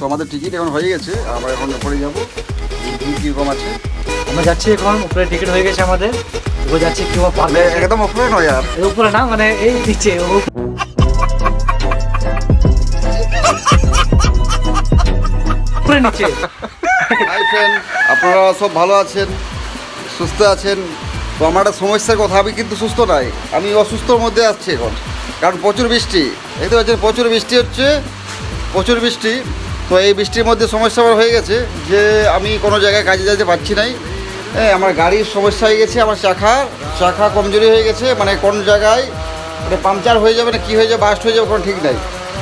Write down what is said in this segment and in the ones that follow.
তো আমাদের টিকিট এখন হয়ে গেছে আমরা এখন উপরে যাব। কীরকম আছে? আমরা যাচ্ছি এখন উপরে টিকিট হয়ে গেছে আমাদের। উপরে যাচ্ছি কেউ মানে পারবে একদম উপরে নয় আর? উপরে না মানে এই ও- উপরে নিচে। হাই ফ্রেন্ড আপনারা সব ভালো আছেন সুস্থ আছেন? তো আমার একটা সমস্যার কথা আমি কিন্তু সুস্থ নাই আমি অসুস্থর মধ্যে আসছি এখন। কারণ প্রচুর বৃষ্টি দেখতে পাচ্ছেন প্রচুর বৃষ্টি হচ্ছে প্রচুর বৃষ্টি। তো এই বৃষ্টির মধ্যে সমস্যা আমার হয়ে গেছে যে আমি কোনো জায়গায় কাজে যেতে পারছি নাই। হ্যাঁ আমার গাড়ির সমস্যা হয়ে গেছে, আমার চাকা চাকা কমজোরি হয়ে গেছে মানে কোন জায়গায় মানে পাংচার হয়ে যাবে না, কী হয়ে যাবে বাস্ট হয়ে যাবে কোনো ঠিক নাই।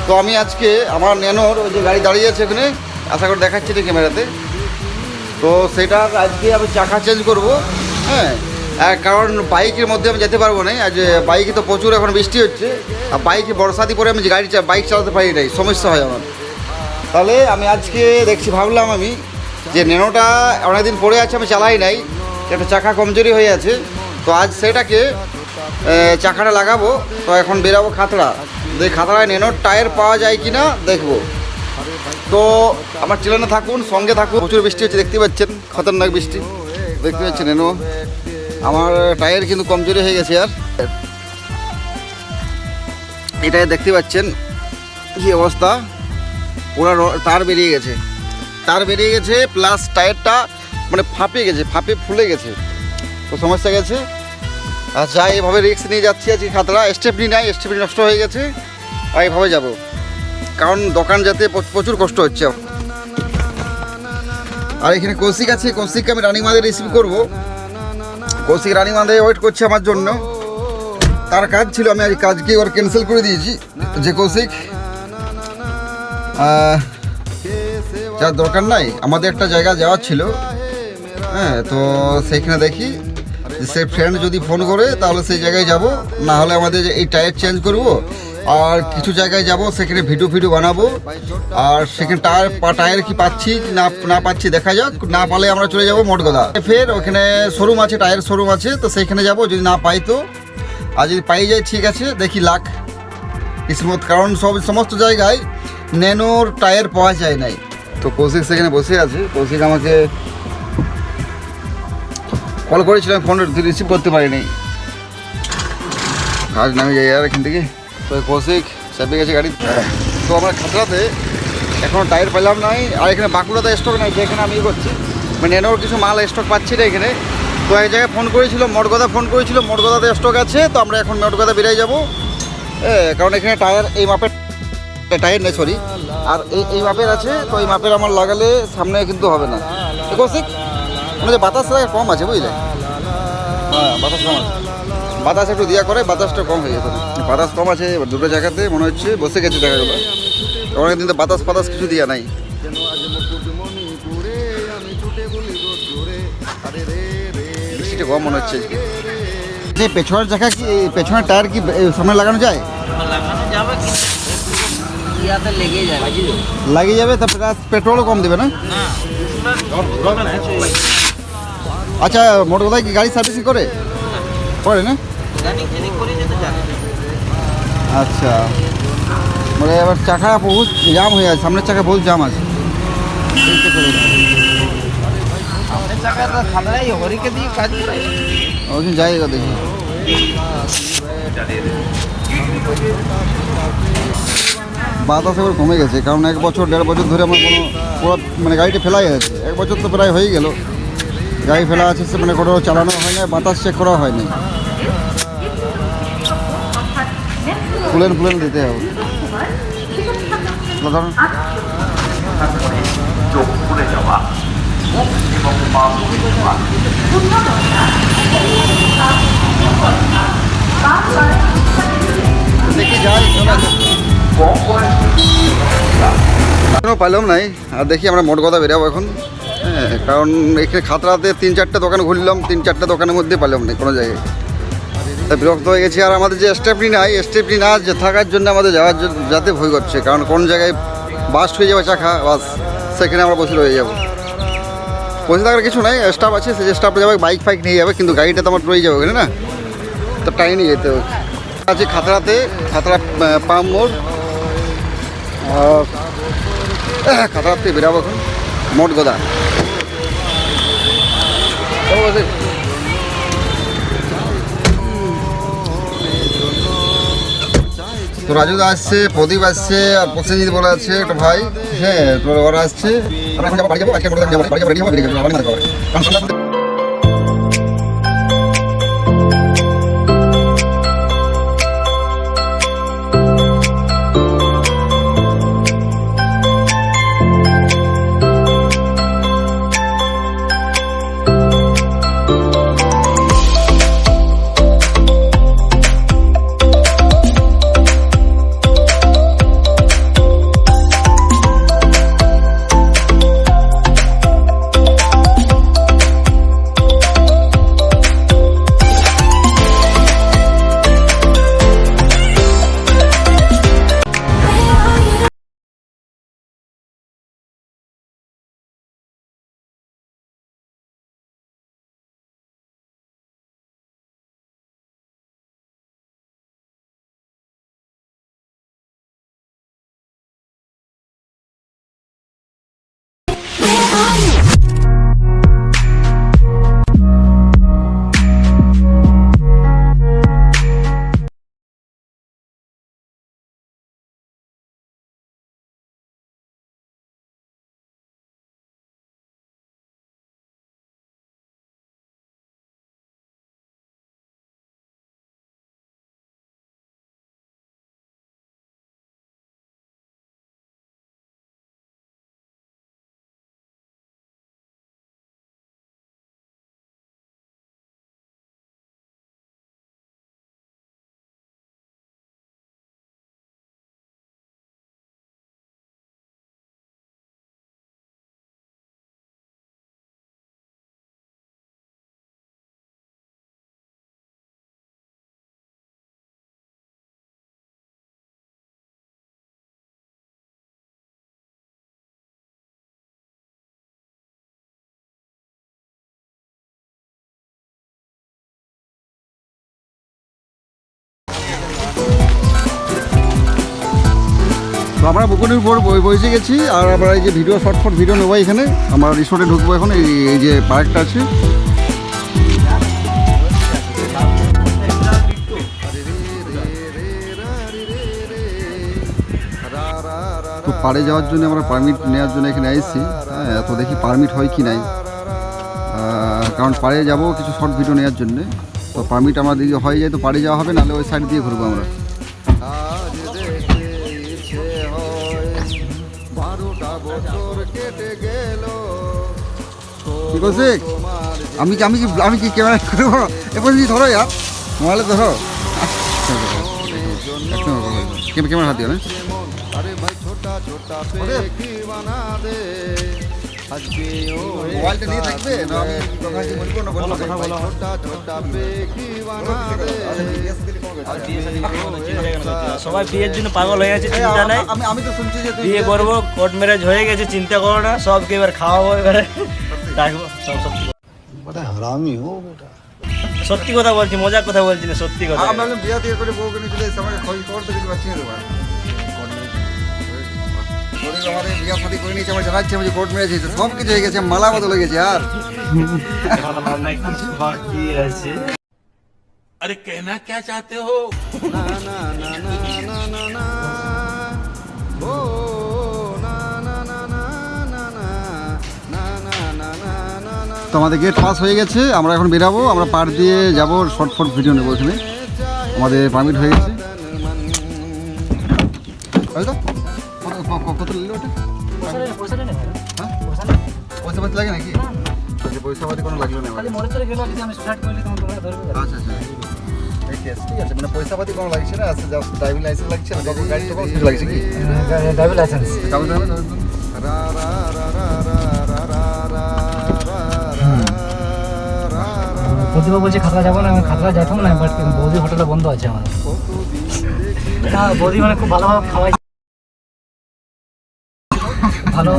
তো আমি আজকে আমার নেনোর ওই যে গাড়ি দাঁড়িয়ে আছে ওখানে, আশা করে দেখাচ্ছি না ক্যামেরাতে। তো সেটার আজকে আমি চাকা চেঞ্জ করব হ্যাঁ। কারণ বাইকের মধ্যে আমি যেতে পারব না, আজ বাইকে তো প্রচুর এখন বৃষ্টি হচ্ছে, আর বাইকে বর্ষাদি পরে আমি গাড়ি বাইক চালাতে পারি নাই, সমস্যা হয় আমার। তাহলে আমি আজকে দেখছি, ভাবলাম আমি যে নেনোটা অনেকদিন পরে আছে, আমি চালাই নাই, একটা চাকা কমজোরি হয়ে আছে, তো আজ সেটাকে চাকাটা লাগাবো, তো এখন বেরাবো খাতড়া। যে খাতড়ায় নেনোর টায়ার পাওয়া যায় কি না দেখব। তো আমার চ্যানেলে থাকুন, সঙ্গে থাকুন। প্রচুর বৃষ্টি হচ্ছে, দেখতে পাচ্ছেন, খতরনাক বৃষ্টি। দেখতে পাচ্ছেন নেনো, আমার টায়ার কিন্তু কমজোরি হয়ে গেছে আর। এটাই দেখতে পাচ্ছেন কি অবস্থা। পুরো তার বেরিয়ে গেছে। তার বেরিয়ে গেছে প্লাস টায়ারটা মানে ফাঁপে গেছে, ফাঁপে ফুলে গেছে। তো সমস্যা গেছে। আর যাই এভাবে রিস্ক নিয়ে যাচ্ছি আজকে খাতড়া স্টেপনি নাই স্টেপনি নষ্ট হয়ে গেছে। আর এইভাবে যাব। কারণ দোকান যেতে প্রচুর কষ্ট হচ্ছে। আর এখানে কৌশিক আছে, কৌশিককে আমি রানী মাদে রিসিভ করব। কৌশিক রানী মাদে ওয়েট করছে আমার জন্য। তার কাজ ছিল, আমি আজ কাজকে ওর ক্যান্সেল করে দিয়েছি। যে কৌশিক যার দরকার নাই, আমাদের একটা জায়গা যাওয়ার ছিল। হ্যাঁ তো সেইখানে দেখি সে ফ্রেন্ড যদি ফোন করে, তাহলে সেই জায়গায় যাব। না হলে আমাদের এই টায়ার চেঞ্জ করব, আর কিছু জায়গায় যাব, সেখানে ভিডিও ভিডিও বানাবো। আর সেখানে টায়ার টায়ার কি পাচ্ছি না না পাচ্ছি দেখা যাক। না পালে আমরা চলে যাব মোটগদা ফের ওখানে শোরুম আছে টায়ার শোরুম আছে, তো সেইখানে যাব। যদি না পাই তো। আর যদি পাই যাই, ঠিক আছে, দেখি লাখ। কিসমত কারণ সব সমস্ত জায়গায় ন্যানোর টায়ার পাওয়া যায় নাই। তো কৌশিক সেখানে বসে আছে। কৌশিক আমাকে কল করেছিলাম ফোন রিসিভ করতে পারিনি। আজ নামে যাই আর এখান থেকে। তো কৌশিক চাপে গেছে গাড়ি তো আমরা খাতড়াতে এখনও টায়ার পেলাম নাই। আর এখানে বাঁকুড়াতে স্টক নাই যেখানে আমি ই করছি। মানে নেনোর কিছু মাল স্টক পাচ্ছি না এখানে। তো এক জায়গায় ফোন করেছিল মটগদা ফোন করেছিল মটগদাতে স্টক আছে। তো আমরা এখন মটগদা বেরিয়ে যাব। কারণ এখানে টায়ার এই মাপের টায়ার নেই সরি আর এই এই মাপের আছে তো এই মাপের আমার লাগালে সামনে কিন্তু হবে না। এ কৌশিক মানে যে বাতাসটা কম আছে বুঝলে? হ্যাঁ বাতাস কম আছে। বাতাস একটু দিয়া করে বাতাসটা কম হয়ে যেত বাতাস কম আছে দুটো জায়গাতে মনে হচ্ছে বসে গেছে জায়গাগুলো। অনেকদিন তো বাতাস ফাতাস কিছু দিয়া নাই। বৃষ্টিটা কম মনে হচ্ছে আজকে। যে পেছনের জায়গা কি পেছনের টায়ার কি সামনে লাগানো যায়? লাগানো যাবে ইয়াতে লেগে যাবে লাগিয়ে যাবে তা পেট্রোলও কম দেবে না আচ্ছা মোটর কোথায় কি গাড়ি সার্ভিসিং করে করে না আচ্ছা মানে এবার চাকা বহুত জাম হয়ে আছে সামনের চাকা বহুত জাম আছে ওখানে যাই দেখি বাতাস এবার কমে গেছে। কারণ এক বছর, দেড় বছর ধরে আমার কোনো পুরো মানে গাড়িটা ফেলাই আছে। এক বছর তো প্রায় হয়ে গেল। গাড়ি ফেলা আছে, সে মানে কোনো চালানো হয় না বাতাস চেক করা হয়নি ফুলেন ফুলেন দিতে হবে। দেখি যাই, চলে। আসি। এখনও পাইলাম নাই। আর দেখি আমরা মোট কথা বেরাবো এখন। হ্যাঁ কারণ এখানে খাতড়াতে তিন চারটে দোকান ঘুরলাম, তিন চারটে দোকানের মধ্যে পাইলাম না কোনো জায়গায়। বিরক্ত হয়ে গেছি, আর আমাদের যে স্টেপনি নাই স্টেপনি না যে থাকার জন্য আমাদের যাওয়ার জন্য যাতে ভয় করছে, কারণ কোন জায়গায় বাস হয়ে যাবে চাকা বাস, সেখানে আমরা বসে রয়ে যাব। বসে থাকার কিছু নাই স্টাফ আছে সে স্টাফ যাবে বাইক ফাইক নিয়ে যাবে, কিন্তু গাড়িটা তো আমার রয়ে যাবে না। তো টাইম যেতে হবে। আছে খাতড়াতে খাতড়া পাম মোড় আর খাতা থেকে মোট গোদা। তো রাজুদা আসছে, প্রদীপ আসছে, আর প্রসেনজিৎ বলে আছে একটা ভাই। হ্যাঁ তো ওরা আসছে। আমরা এখন যাব বাড়ি যাব, আজকে বলে যাব, বাড়ি যাব রেডি দেখো কারণ Rádio. তো আমরা বকুনির উপর বসে গেছি, আর আমরা এই যে ভিডিও শর্ট ফট ভিডিও নেব এখানে। আমরা রিসোর্টে ঢুকবো এখন, এই যে পার্কটা আছে। তো পাড়ে যাওয়ার জন্য আমরা পারমিট নেওয়ার জন্য এখানে এসেছি। হ্যাঁ তো দেখি পারমিট হয় কি নাই। কারণ পাড়ে যাব কিছু শর্ট ভিডিও নেওয়ার জন্য। তো পারমিট আমার দিকে হয়ে যায়, তো পাড়ে যাওয়া হবে, নাহলে ওই সাইড দিয়ে ঘুরবো আমরা। কি করছে আমি কি আমি কি আমি কি ক্যামেরা করব? এবার যদি ধরো ইয়ার। মোবাইলে ধরো। ক্যামেরা হাত দিয়ে না। মোবাইলটা নিয়ে থাকবে? না আমি কথা কি বলব না বলব? কথা বলো। সবাই বিয়ের জন্য পাগল হয়ে গেছে চিন্তা নাই? আমি আমি তো শুনছি যে বিয়ে করব কোর্ট ম্যারেজ হয়ে গেছে চিন্তা করো না সবকে এবার খাওয়াবো এবারে। ডাকবো সব সব সত্যি কথা বলছি মজার কথা বলছি না সত্যি কথা আমি ভাবলাম বিয়া দিয়ে করে বউকে নিয়ে চলে এসে আমাকে খোঁজ খবর তো কিছু পাচ্ছি না তোমার শরীর আমাদের বিয়া শাদি করে নিয়েছে আমার জানাচ্ছে আমি যে কোর্ট মেরেছে সব কিছু হয়ে গেছে মালা বদল হয়ে গেছে আর এখন অনেক কিছু বাকি আছে अरे कहना क्या चाहते हो না না না না না না না ও তো আমাদের গেট পাস হয়ে গেছে আমরা এখন বেরাবো আমরা পার দিয়ে যাব শর্ট ফট ভিডিও নেব এখানে আমাদের পারমিট হয়ে গেছে। কত- নিল হ্যাঁ? পয়সা পাতি লাগে নাকি? আচ্ছা পয়সা পাতি কোনো লাগল না এবার। আচ্ছা আচ্ছা ঠিক আছে মানে পয়সা পাতি কোনো লাগছে না আচ্ছা জাস্ট ড্রাইভিং লাইসেন্স লাগছে না গাড়ি লাগছে কি? ড্রাইভিং লাইসেন্স রা রা রা রা। প্রদীপ বলছে খাতরা যাব না খাতরা যাব না বাট বৌদি হোটেলটা বন্ধ আছে আমার। হ্যাঁ বৌদি মানে খুব ভালোভাবে খাওয়াই। ভালো।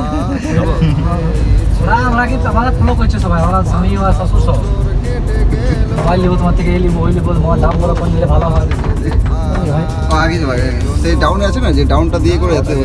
ওরা আমরা কিন্তু আমাদের ফলো করছে সবাই আমার স্বামী বা শ্বশুর সব। সবাই লিবো তোমার থেকে এই লিবো ওই লিবো তোমার দাম বলো কোন নিলে ভালো হয়। আগে সেই ডাউনে আছে না যে ডাউনটা দিয়ে করে যেতে হবে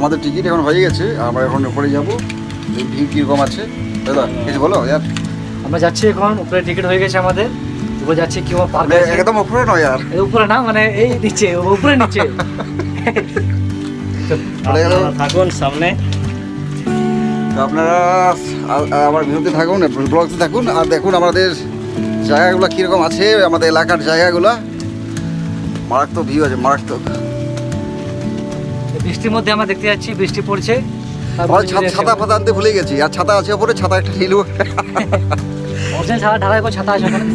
আমাদের টিকিট এখন হয়ে গেছে আমরা এখন উপরে যাব। ভিড় কীরকম আছে? দাদা কিছু বলো? ইয়ার। আমরা যাচ্ছি এখন উপরে টিকিট হয়ে গেছে আমাদের। উপরে যাচ্ছি কি পার্ক মানে একদম উপরে নয় আর। উপরে না মানে এই নিচে উপরে নিচে। থাকুন সামনে। তো আপনারা আমার ভিডিওতে থাকুন ব্লগতে থাকুন আর দেখুন আমাদের জায়গাগুলো কীরকম আছে আমাদের এলাকার জায়গাগুলো। মারাত্মক ভিউ আছে মারাত্মক। বৃষ্টির মধ্যে আমরা দেখতে যাচ্ছি বৃষ্টি পড়ছে। ছাতা ফাতা আনতে ভুলে গেছি আর ছাতা আছে ওপরে ছাতা একটা অরিজিনাল ছাতা ঢালাই করে ছাতা আছে ওখানে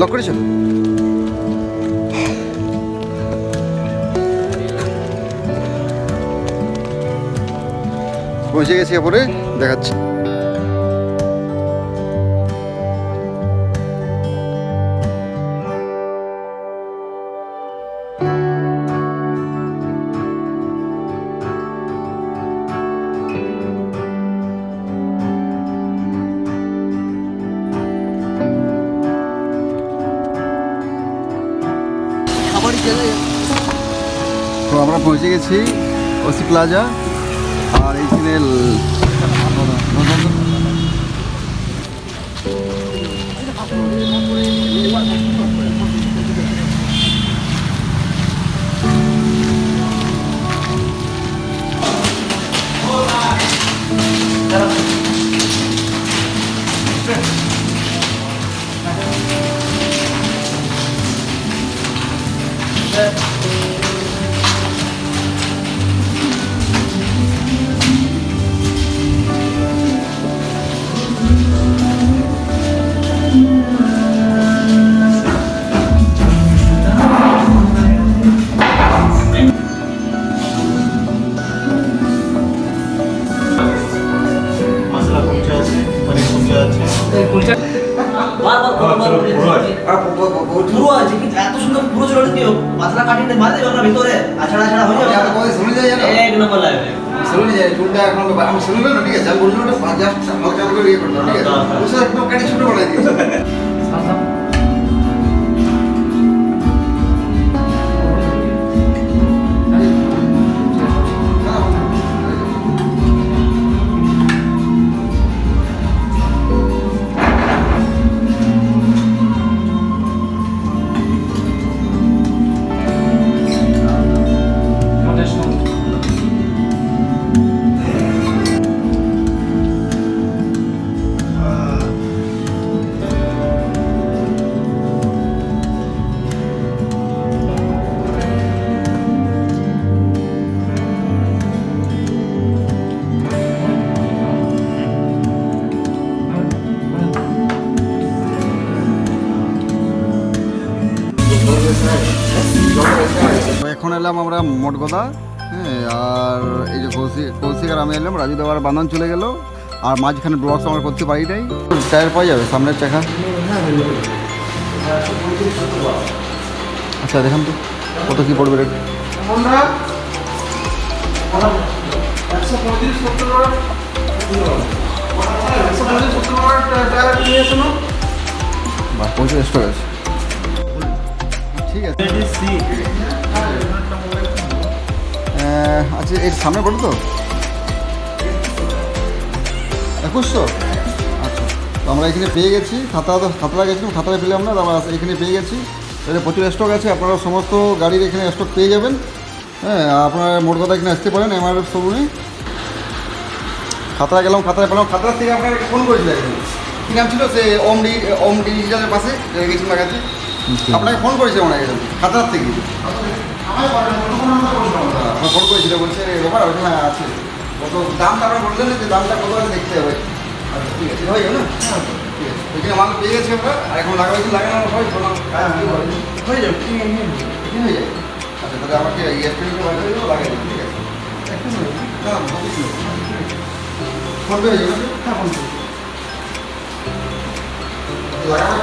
লক পৌঁছে গেছি ওপরে দেখাচ্ছি। গেছি ওসি প্লাজা। আর এইখানে নম্বর লাগবে শুনে যাই চুলটা এখন আমি শুনলো না ঠিক আছে। আমি বলল না জাস্ট হালকা করে ইয়ে করলাম ঠিক আছে। একদম কাটি ছোট বানাই দিয়েছে। এলাম আমরা মোটগদা হ্যাঁ আর এই যে কৌশিক কৌশিক আর আমি এলাম রাজু দেওয়ার বান্ধন চলে গেল আর মাঝখানে ব্লগস আমরা করতে পারি নাই। টায়ার পাওয়া যাবে সামনের চাকা? আচ্ছা দেখান তো কত কী পড়বে রেট পঁয়ত্রিশ টাকা আছে। ঠিক আছে। আচ্ছা এর সামনে পড়ো তো? একুশশো? আচ্ছা তো আমরা এখানে পেয়ে গেছি খাতা খাতাটা গেছিলাম খাতাটা পেলাম না আমরা এখানে পেয়ে গেছি। এখানে প্রচুর স্টক আছে আপনারা সমস্ত গাড়ির এখানে স্টক পেয়ে যাবেন। হ্যাঁ আপনারা মোট কথা এখানে আসতে পারেন এমআরএফ শোরুমে খাতড়া গেলাম খাতড়া পেলাম খাতড়া থেকে আপনাকে ফোন করেছিলেন কী নাম ছিল? সে ওম ডি ওম ডিজিটালের পাশে গেছিলাম লাগাতে আপনাকে ফোন করেছিলাম ওনাকে খাতড়ার থেকে। আপনার ফোন করেছিল, বলছে ব্যাপার ওইখানে হ্যাঁ আছে। কত দামটা আপনার বললেন যে দামটা কত আছে দেখতে হবে। আচ্ছা ঠিক আছে, হয়ে যাবে ঠিক আছে ওইখানে মাল পেয়ে গেছি আমরা, আর এখন লাগাইছি লাগানো হয় হয়ে যাবে হয়ে যাবে আচ্ছা তাহলে আমাকে ইয়েস্ট্রিকে বাজারে দেবো লাগাই দেবো ঠিক আছে। ফোন পে হয়ে যাবে হ্যাঁ ফোন পে। লাগানো